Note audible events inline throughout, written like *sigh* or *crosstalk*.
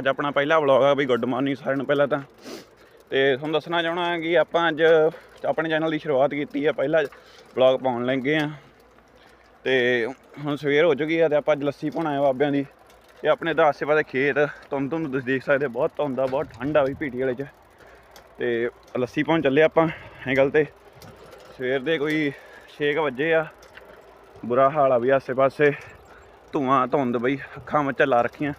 ਅੱਜ ਆਪਣਾ ਪਹਿਲਾ ਵਲੌਗ ਆ ਬਈ ਗੁੱਡ ਮਾਰਨਿੰਗ ਸਾਰਿਆਂ ਨੂੰ ਪਹਿਲਾਂ ਤਾਂ। ਤੇ ਤੁਹਾਨੂੰ ਦੱਸਣਾ ਚਾਹਣਾ ਕਿ ਆਪਾਂ ਅੱਜ ਆਪਣੇ ਚੈਨਲ ਦੀ ਸ਼ੁਰੂਆਤ ਕੀਤੀ ਆ, ਪਹਿਲਾ ਵਲੌਗ ਪਾਉਣ ਲੱਗੇ ਆ। ਤੇ ਹੁਣ ਸਵੇਰ ਹੋ ਚੁੱਕੀ ਆ ਤੇ ਆਪਾਂ ਅੱਜ ਲੱਸੀ ਪਾਉਣਾ ਆ ਬਾਬਿਆਂ ਦੀ। ਤੇ ਆਪਣੇ ਦਾ ਆਸੇ ਪਾਸੇ ਖੇਤ, ਤੁਹਾਨੂੰ ਤੁਹਾਨੂੰ ਤੁਸੀਂ ਦੇਖ ਸਕਦੇ ਬਹੁਤ ਧੁੰਦ ਆ, ਬਹੁਤ ਠੰਡ ਆ ਵੀ ਪੀਟੀ ਵਾਲੇ ਚ। ਤੇ ਲੱਸੀ ਪਾਉਣ ਚੱਲੇ ਆਪਾਂ ਐਂਗਲ ਤੇ। ਸਵੇਰ ਦੇ ਕੋਈ 6 ਵਜੇ ਆ, ਬੁਰਾ ਹਾਲ ਆ ਵੀ ਆਸੇ ਪਾਸੇ। ਧੂਆਂ, ਧੁੰਦ ਬਈ, ਅੱਖਾਂ ਵਿੱਚ ਲਾ ਰੱਖੀਆਂ।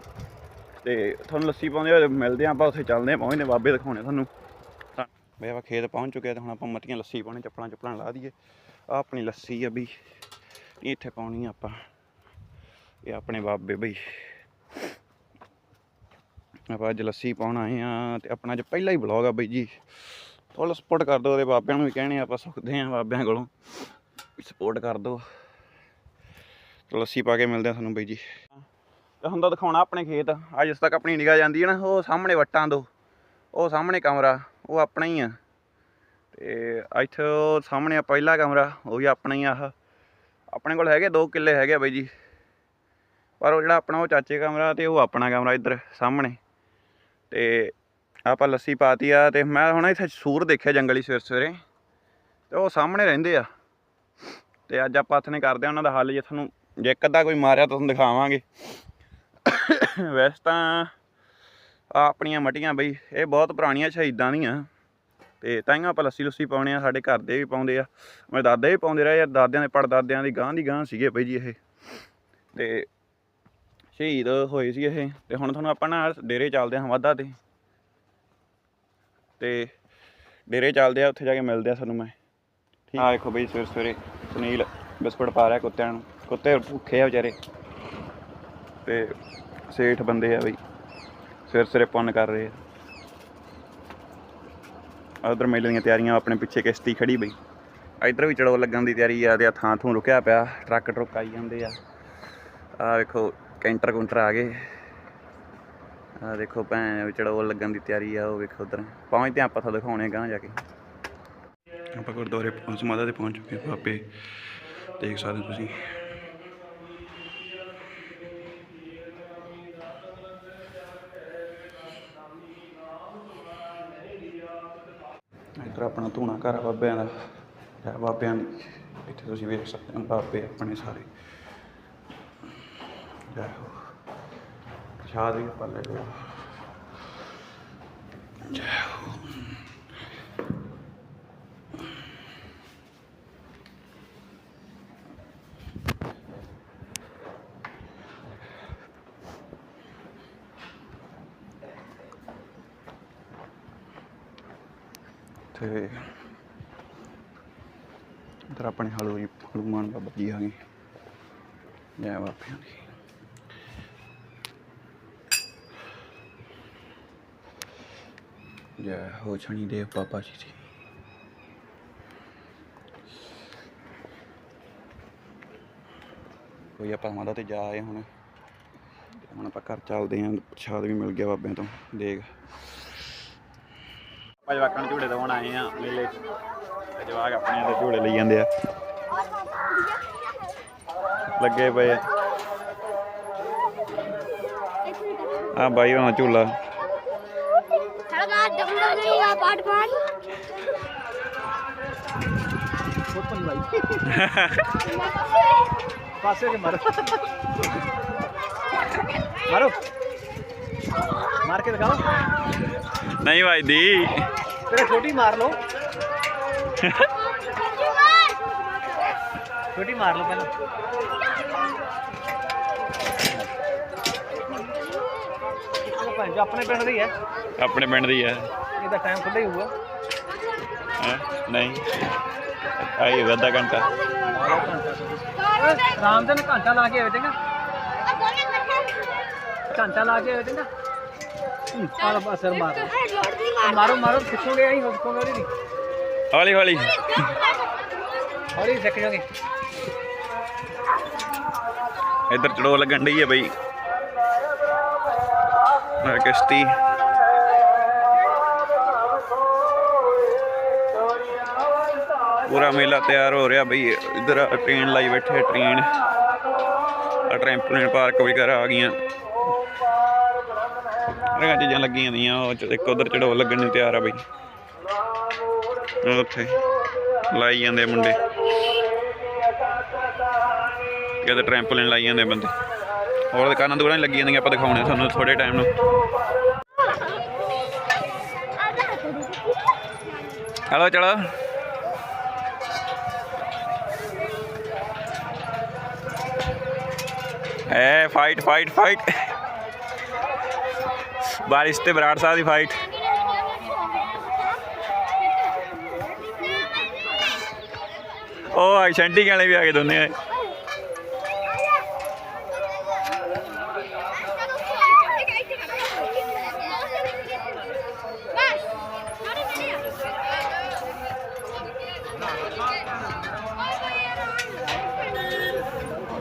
ਤੇ ਤੁਹਾਨੂੰ ਲੱਸੀ ਪਾਉਂਦੇ ਹੋਏ ਮਿਲਦੇ ਆਪਾਂ ਉੱਥੇ ਚੱਲਦੇ ਆ ਪਹੁੰਚਦੇ ਬਾਬੇ ਦਿਖਾਉਣੇ ਤੁਹਾਨੂੰ। ਤਾਂ ਬਈ ਆਪਾਂ ਖੇਤ ਪਹੁੰਚ ਚੁੱਕੇ ਆ ਤੇ ਹੁਣ ਆਪਾਂ ਮੱਟੀਆਂ ਲੱਸੀ ਪਾਉਣੇ, ਚੱਪਲਾਂ ਚੱਪਲਾਂ ਲਾ ਦਈਏ। ਆ ਆਪਣੀ ਲੱਸੀ ਆ ਬਈ ਇੱਥੇ ਪਾਉਣੀ ਆ ਆਪਾਂ। ਇਹ ਆਪਣੇ ਬਾਬੇ ਬਈ। ਆਪਾਂ ਅੱਜ ਲੱਸੀ ਪਾਉਣ ਆਏ ਆ ਤੇ ਆਪਣਾ ਅੱਜ ਪਹਿਲਾ ਹੀ ਵਲੌਗ ਆ ਬਈ ਜੀ। ਥੋੜਾ ਸਪੋਰਟ ਕਰ ਦਿਓ ਉਹਦੇ ਬਾਬਿਆਂ ਨੂੰ ਵੀ ਕਹਿਣੇ ਆਪਾਂ ਸੁਖਦੇ ਆ ਬਾਬਿਆਂ ਕੋਲੋਂ। ਸਪੋਰਟ ਕਰ ਦਿਓ। ਲੱਸੀ ਪਾ ਕੇ ਮਿਲਦੇ ਆ ਤੁਹਾਨੂੰ ਬਈ ਜੀ। ਤੇ ਹੁਣ ਤਾਂ ਦਿਖਾਉਣਾ ਆਪਣੇ ਖੇਤ। ਅੱਜ ਜਿਸ ਤੱਕ ਆਪਣੀ ਨਿਗਾਹ ਜਾਂਦੀ ਹੈ ਨਾ, ਉਹ ਸਾਹਮਣੇ ਵੱਟਾਂ ਦੋ ਉਹ ਸਾਹਮਣੇ ਕਮਰਾ, ਉਹ ਆਪਣਾ ਹੀ ਆ। ਤੇ ਇੱਥੇ ਉਹ ਸਾਹਮਣੇ ਆ ਪਹਿਲਾ ਕਮਰਾ, ਉਹ ਵੀ ਆਪਣਾ ਹੀ ਆ ਆਹ। ਆਪਣੇ ਕੋਲ ਹੈਗੇ ਦੋ ਕਿੱਲੇ ਹੈਗੇ ਆ ਬਈ ਜੀ। ਪਰ ਉਹ ਜਿਹੜਾ ਆਪਣਾ ਉਹ ਚਾਚੇ ਕਮਰਾ ਤੇ ਉਹ ਆਪਣਾ ਕਮਰਾ ਇੱਧਰ ਸਾਹਮਣੇ। ਤੇ ਆਪਾਂ ਲੱਸੀ ਪਾਤੀ ਆ ਤੇ ਮੈਂ ਹੁਣ ਇੱਥੇ ਸੂਰ ਦੇਖਿਆ ਜੰਗਲੀ ਸਵੇਰ ਸਵੇਰੇ। ਤੇ ਉਹ ਸਾਹਮਣੇ ਰਹਿੰਦੇ ਆ। ਤੇ ਅੱਜ ਆਪਾਂ ਹੱਥ ਨੇ ਕਰਦੇ ਆ, ਉਹਨਾਂ ਦਾ ਹੱਲ ਜੇ ਤੁਹਾਨੂੰ ਜੇ ਇੱਕ ਅੱਧਾ ਕੋਈ ਮਾਰਿਆ ਤਾਂ ਤੁਹਾਨੂੰ ਦਿਖਾਵਾਂਗੇ। ਵੈਸੇ ਤਾਂ ਆਪਣੀਆਂ ਮਟੀਆਂ ਬਈ, ਇਹ ਬਹੁਤ ਪੁਰਾਣੀਆਂ ਸ਼ਹੀਦਾਂ ਦੀਆਂ। ਤੇ ਤਾਈਆਂ ਆਪਾਂ ਲੱਸੀ ਲੁੱਸੀ ਪਾਉਣੇ ਆ, ਸਾਡੇ ਘਰ ਦੇ ਵੀ ਪਾਉਂਦੇ ਆ। ਮੇਰੇ ਦਾਦਾ ਵੀ ਪਾਉਂਦੇ ਰਹੇ ਯਾਰ ਦਾਦਿਆਂ ਦੇ ਪੜਦਾਦਿਆਂ ਦੀ ਗਾਂ ਦੀ ਗਾਂ ਸੀਗੇ ਬਈ ਜੀ ਇਹ। ਤੇ ਸ਼ਹੀਦ ਹੋਏ ਸੀ ਇਹ, ਤੇ ਹੁਣ ਤੁਹਾਨੂੰ ਆਪਾਂ ਨਾ ਡੇਰੇ ਚੱਲਦੇ ਹਾਂ ਵਾਧਾ ਤੇ। ਤੇ ਡੇਰੇ ਚੱਲਦੇ ਆ, ਉੱਥੇ ਜਾ ਕੇ ਮਿਲਦੇ ਆ ਤੁਹਾਨੂੰ ਮੈਂ। ਠੀਕ ਆ। ਦੇਖੋ ਬਈ, ਸਵੇਰੇ ਸਵੇਰੇ ਸੁਨੀਲ ਬਿਸਕੁਟ ਪਾ ਰਿਹਾ ਕੁੱਤਿਆਂ ਨੂੰ। ਕੁੱਤੇ ਭੁੱਖੇ ਆ ਵਿਚਾਰੇ। ਤੇ ਸੇਠ ਬੰਦੇ ਆ ਬਈ ਸਵੇਰੇ ਸਵੇਰੇ ਪੁੰਨ ਕਰ ਰਹੇ ਆ। ਉਧਰ ਮੇਲੇ ਦੀਆਂ ਤਿਆਰੀਆਂ, ਆਪਣੇ ਪਿੱਛੇ ਕਿਸ਼ਤੀ ਖੜੀ ਬਈ। ਇਧਰ ਵੀ ਚੜੋ ਲੱਗਣ ਦੀ ਤਿਆਰੀ ਆ ਤੇ ਆ ਥਾਂ ਥੂੰ ਰੁਕਿਆ ਪਿਆ, ਟਰੱਕ ਟਰੁੱਕ ਆਈ ਜਾਂਦੇ ਆ। ਆ ਵੇਖੋ, ਕੈਂਟਰ ਕੁੰਟਰ ਆ ਗਏ। ਆ ਦੇਖੋ ਭੈਣ ਚੜੋ ਲੱਗਣ ਦੀ ਤਿਆਰੀ ਆ, ਉਹ ਵੇਖੋ ਉਧਰ। ਪਹੁੰਚਦੇ ਆਪਾਂ ਤੁਹਾਨੂੰ ਦਿਖਾਉਣੇ ਗਾਂ ਜਾ ਕੇ। ਆਪਾਂ ਗੁਰਦੁਆਰੇ ਪਹੁੰਚ ਮਾਤਾ ਤੇ ਪਹੁੰਚ ਚੁੱਕੇ ਆਪੇ ਦੇਖ ਸਕਦੇ ਤੁਸੀਂ ਇੱਧਰ ਆਪਣਾ ਧੂਣਾ ਘਰ ਆ ਬਾਬਿਆਂ ਦਾ। ਜੈ ਬਾਬਿਆਂ ਦੀ, ਇੱਥੇ ਤੁਸੀਂ ਵੇਖ ਸਕਦੇ ਹੋ ਬਾਬੇ ਆਪਣੇ ਸਾਰੇ। ਜੈ ਹੋ ਪ੍ਰਸ਼ਾਦ ਵੀ ਆਪਾਂ ਜੈ ਹੋ ਤੇ ਇੱਧਰ ਆਪਣੇ ਹਲੂ ਜੀ ਹਨੂਮਾਨ ਬਾਬਾ ਜੀ ਆ ਗਏ। ਜੈ ਬਾਬਿਆਂ ਦੀ ਜੈ ਹੋ ਛਣੀ ਦੇਵ ਬਾਬਾ ਜੀ ਦੀ। ਕੋਈ ਆਪਾਂ ਮਾਤਾ ਤੇ ਜਾ ਆਏ ਹੁਣ। ਹੁਣ ਆਪਾਂ ਘਰ ਚੱਲਦੇ ਆਂ ਪ੍ਰਸ਼ਾਦ ਵੀ ਮਿਲ ਗਿਆ ਬਾਬਿਆਂ ਤੋਂ, ਦੇਖ। ਆਪਾਂ ਜਵਾਕਾਂ ਨੂੰ ਝੂੜੇ ਦਵਾਉਣ ਆਏ ਆ ਮੇਲੇ 'ਚ। ਤੇ ਜਵਾਕ ਆਪਣੇ ਤੇ ਝੂੜੇ ਲਈ ਜਾਂਦੇ ਆ। ਲੱਗੇ ਪਏ ਆ। ਆ ਬਾਈ ਹੋਣਾ ਝੂਲਾ। ਹਲਗਾ ਡੰਗਰ ਨਹੀਂ ਆ ਪਾਟ ਪਾਟ ਪਾਸੇ ਕੇ ਮਾਰੋ। *laughs* ਮਾਰੋ। ਮਾਰ ਕੇ ਦਿਖਾਓ। ਨਹੀਂ ਵੱਜਦੀ ਤੇਰੇ ਛੋਟੀ ਮਾਰ ਲਓ। ਛੋਟੀ ਮਾਰ ਲਓ ਪਹਿਲਾਂ। ਜੋ ਆਪਣੇ ਪਿੰਡ ਦੀ ਹੈ। ਆਪਣੇ ਪਿੰਡ ਦੀ ਹੈ। ਇਹਦਾ ਟਾਈਮ ਖੁੱਲ੍ਹਾ ਹੀ ਹੋਊਗਾ। ਹੈਂ? ਨਹੀਂ। ਆਈ ਅੱਧਾ ਘੰਟਾ। ਆਰਾਮ ਨਾਲ ਘੰਟਾ ਲਾ ਕੇ ਆਵੇ ਚੰਗਾ। ਘੰਟਾ ਲਾ ਕੇ ਆਵੇ ਚੰਗਾ। ਆਹ ਬਸ ਸਿਰ ਮਾਰ ਮਾਰੋ ਮਾਰੋ ਪਿੱਛੋਂ ਆਈ ਹੋ ਕੋਗੇ ਨਹੀਂ ਹੌਲੀ ਹੌਲੀ। ਹੌਲੀ ਸਿੱਖ ਜਾਓਗੇ। ਇੱਧਰ ਚੜੋ ਲੱਗਣ ਡਈ ਹੈ ਬਈ। ਆਹ ਕਿਸ਼ਤੀ। ਪੂਰਾ ਮੇਲਾ ਤਿਆਰ ਹੋ ਰਿਹਾ ਬਈ। ਇੱਧਰ ਟ੍ਰੇਨ ਲਾਈ ਬੈਠੇ ਟ੍ਰੇਨ ਆ ਟ੍ਰੈਂਪੋਲਿਨ ਪਾਰਕ ਵਗੈਰਾ ਆ ਗਈਆਂ। ਸਾਰੀਆਂ ਚੀਜ਼ਾਂ ਲੱਗੀਆਂ ਦੀਆਂ ਉਹ ਚ- ਇੱਕ ਉਧਰ ਚੜੋ ਲੱਗਣ ਨੂੰ ਤਿਆਰ ਆ ਬਈ। ਉੱਥੇ ਲਾਈ ਜਾਂਦੇ ਮੁੰਡੇ। ਕਿਤੇ ਟ੍ਰੈਂਪੋਲਿਨ ਲਾਈ ਜਾਂਦੇ ਬੰਦੇ। ਹੋਰ ਦੁਕਾਨਾਂ ਦੁਕਾਨਾਂ ਹੀ ਜਾਂਦੀਆਂ ਆਪਾਂ ਦਿਖਾਉਣੇ ਤੁਹਾਨੂੰ ਥੋੜੇ ਟਾਈਮ ਨੂੰ। ਹਲੋ, ਚਲੋ। ਏ ਫਾਈਟ ਫਾਈਟ ਫਾਈਟ ਬਾਰਿਸ਼ ਤੇ ਬਰਾੜ ਸਾਹਿਬ ਦੀ ਫਾਈਟ ਉਹ ਆਈ ਸ਼ੈਂਟੀ ਵਾਲੇ ਵੀ ਆ ਗਏ ਦੋਨੇ। ਆਏ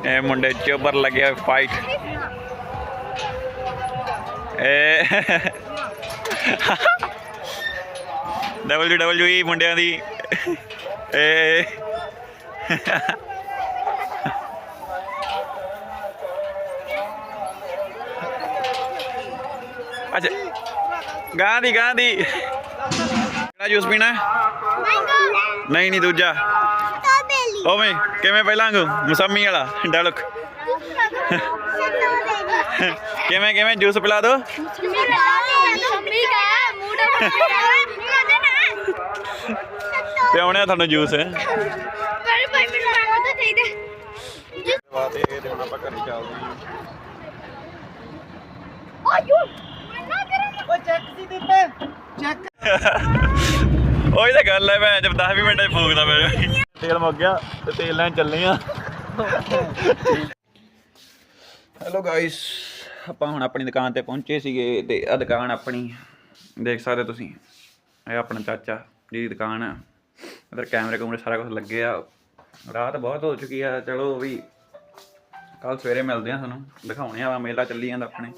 ਇਹ ਮੁੰਡੇ ਚੋਬਰ ਲੱਗਿਆ ਫਾਈਟ ਡਬਲਯੂ ਡਬਲਯੂ ਈ ਮੁੰਡਿਆਂ ਦੀ। ਏ। ਅੱਛਾ। ਗਾਂ ਦੀ ਗਾਂ ਦੀ। ਕਿਹੜਾ ਜੂਸ ਪੀਣਾ? ਨਹੀਂ ਨਹੀਂ ਦੂਜਾ। ਓਵੇਂ ਕਿਵੇਂ ਪਹਿਲਾਂ ਵਾਂਗੂ? ਮਸੰਮੀ ਵਾਲਾ। ਡਲਕ। ਕਿਵੇਂ ਕਿਵੇਂ ਜੂਸ ਪਿਲਾ ਦੋ? ਪਿਆਉਣਿਆ ਤੁਹਾਨੂੰ ਜੂਸ ਵਾਤੇ ਤੇ ਹੁਣ ਆਪਾਂ ਘਰ ਚੱਲਦੇ ਹਾਂ ਉਹੀ ਤਾਂ ਗੱਲ ਹੈ ਭੈਣ, ਜਦ 10 20 ਮਿੰਟਾਂ 'ਚ ਫੂਕਦਾ ਪਿਆ ਤੇਲ ਮੁੱਕ ਗਿਆ ਤੇ ਤੇਲ ਲੈਣ ਚੱਲੇ ਆ। ਹੈਲੋ ਗਾਇਸ ਆਪਾਂ ਹੁਣ ਆਪਣੀ ਦੁਕਾਨ ਤੇ ਪਹੁੰਚੇ ਸੀਗੇ ਤੇ ਆ ਦੁਕਾਨ ਆਪਣੀ, ਦੇਖ ਸਕਦੇ ਤੁਸੀਂ। ਇਹ ਆਪਣਾ ਚਾਚਾ ਦੀ ਦੁਕਾਨ ਆ। ਇਧਰ ਕੈਮਰੇ ਕੂਮਰੇ ਸਾਰਾ ਕੁਝ ਲੱਗੇ ਆ ਰਾਤ ਬਹੁਤ ਹੋ ਚੁੱਕੀ ਆ। ਚਲੋ ਵੀ ਕੱਲ ਸਵੇਰੇ ਮਿਲਦੇ ਆ ਤੁਹਾਨੂੰ। ਦਿਖਾਉਣੇ ਆ, ਮੇਲਾ ਚੱਲੀ ਜਾਂਦਾ ਆਪਣੇ।